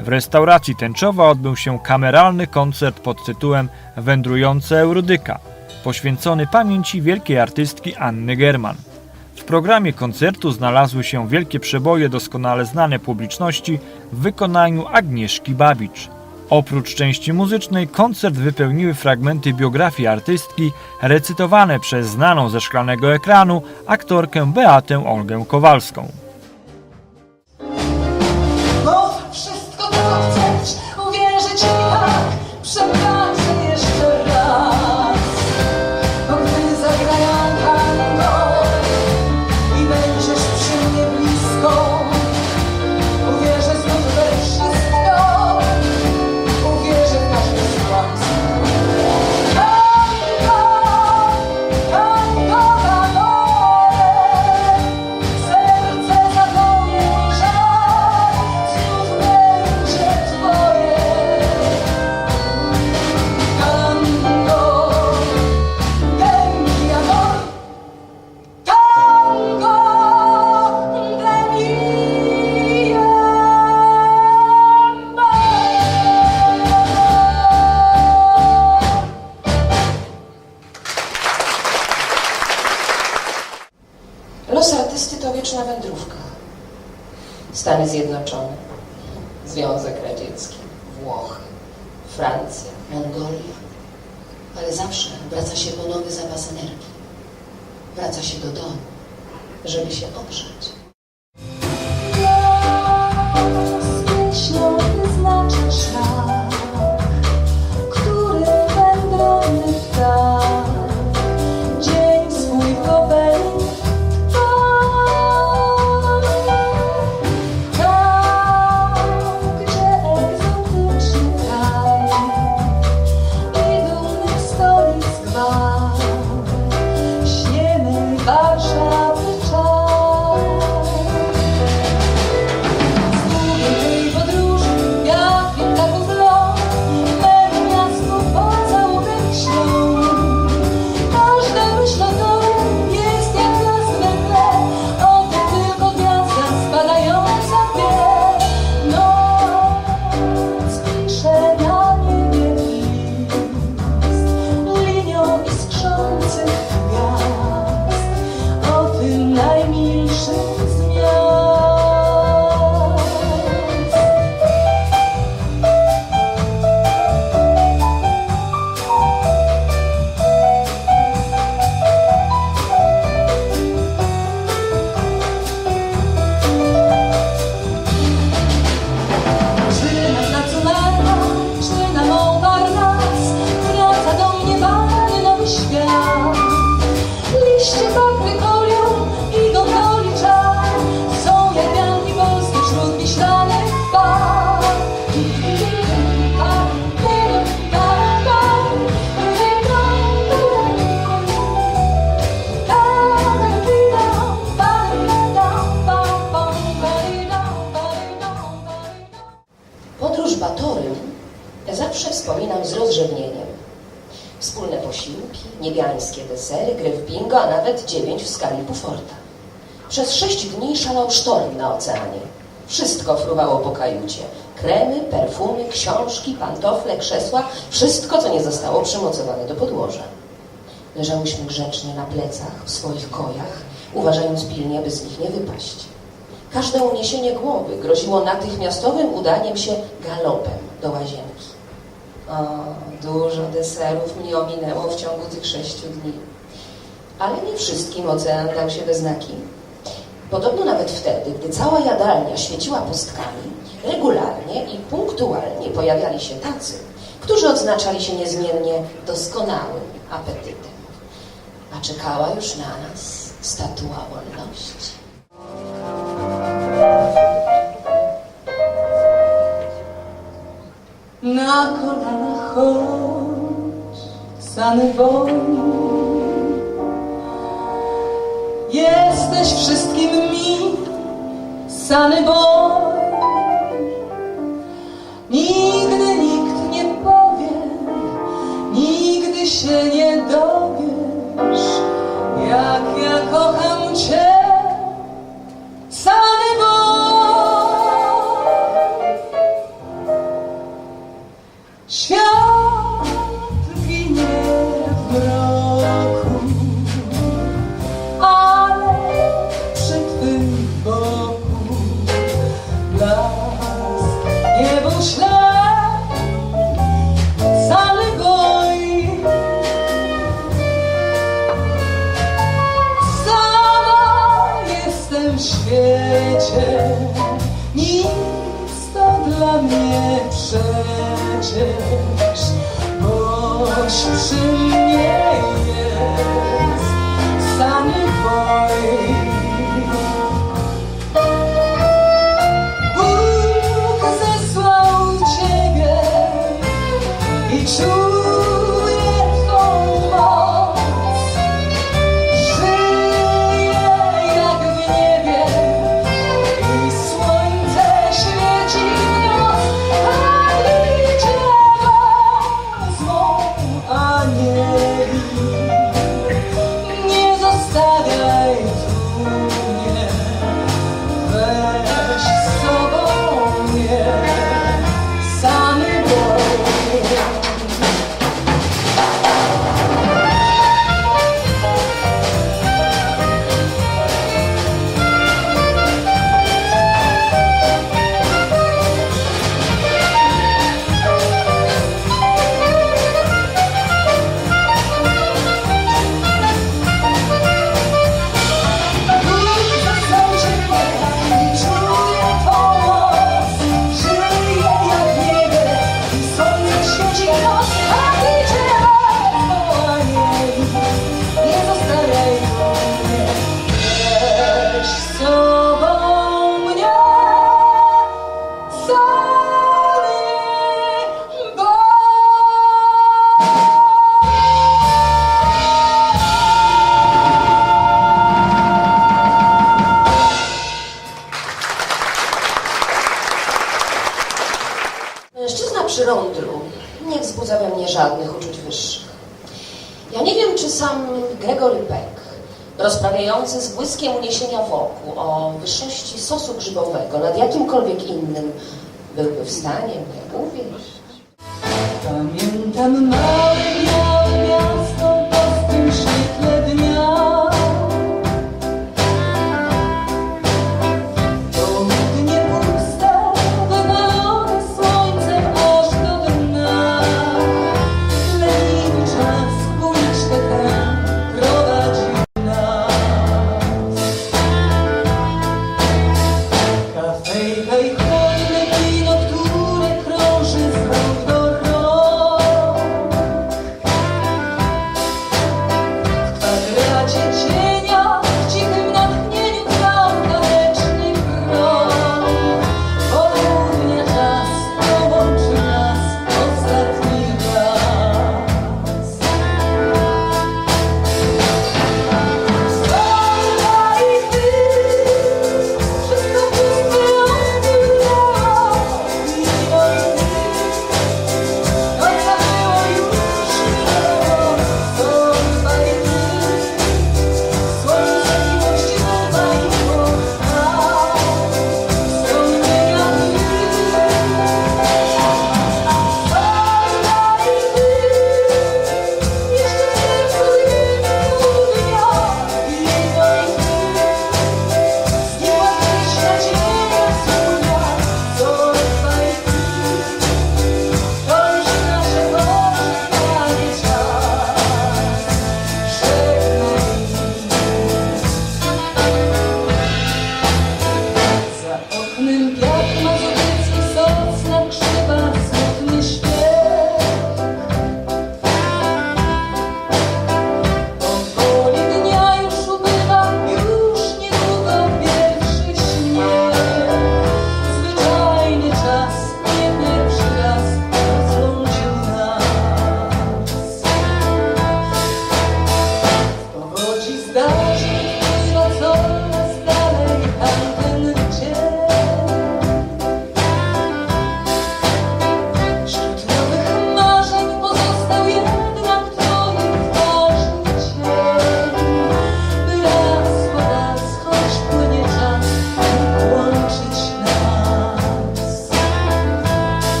W restauracji Tęczowa odbył się kameralny koncert pod tytułem Wędrująca Eurodyka, poświęcony pamięci wielkiej artystki Anny German. W programie koncertu znalazły się wielkie przeboje doskonale znane publiczności w wykonaniu Agnieszki Babicz. Oprócz części muzycznej koncert wypełniły fragmenty biografii artystki recytowane przez znaną ze szklanego ekranu aktorkę Beatę Olgę Kowalską. Artysty to wieczna wędrówka. Stany Zjednoczone, Związek Radziecki, Włochy, Francja, Mongolia. Ale zawsze wraca się po nowy zapas energii. Wraca się do domu, żeby się ogrzać. Rozrzewnieniem. Wspólne posiłki, niebiańskie desery, gry w bingo, a nawet dziewięć w skali Buforta. Przez sześć dni szalał sztorm na oceanie. Wszystko fruwało po kajucie. Kremy, perfumy, książki, pantofle, krzesła, wszystko, co nie zostało przymocowane do podłoża. Leżałyśmy grzecznie na plecach, w swoich kojach, uważając pilnie, by z nich nie wypaść. Każde uniesienie głowy groziło natychmiastowym udaniem się galopem do łazienki. Dużo deserów mnie ominęło w ciągu tych sześciu dni. Ale nie wszystkim ocean dał się we znaki. Podobno nawet wtedy, gdy cała jadalnia świeciła pustkami, regularnie i punktualnie pojawiali się tacy, którzy odznaczali się niezmiennie doskonałym apetytem. A czekała już na nas statua wolności. Na kolanach chodź, sany boi. Jesteś wszystkim mi, sany boj. Nigdy nikt nie powie, nigdy się nie dowiesz, jak ja kocham Cię, przecież, boś przy mnie Mężczyzna przy rądru nie wzbudza we mnie żadnych uczuć wyższych. Ja nie wiem, czy sam Gregory Peck, rozprawiający z błyskiem uniesienia wokół o wyższości sosu grzybowego nad jakimkolwiek innym, byłby w stanie mnie uwieść. Pamiętam miasto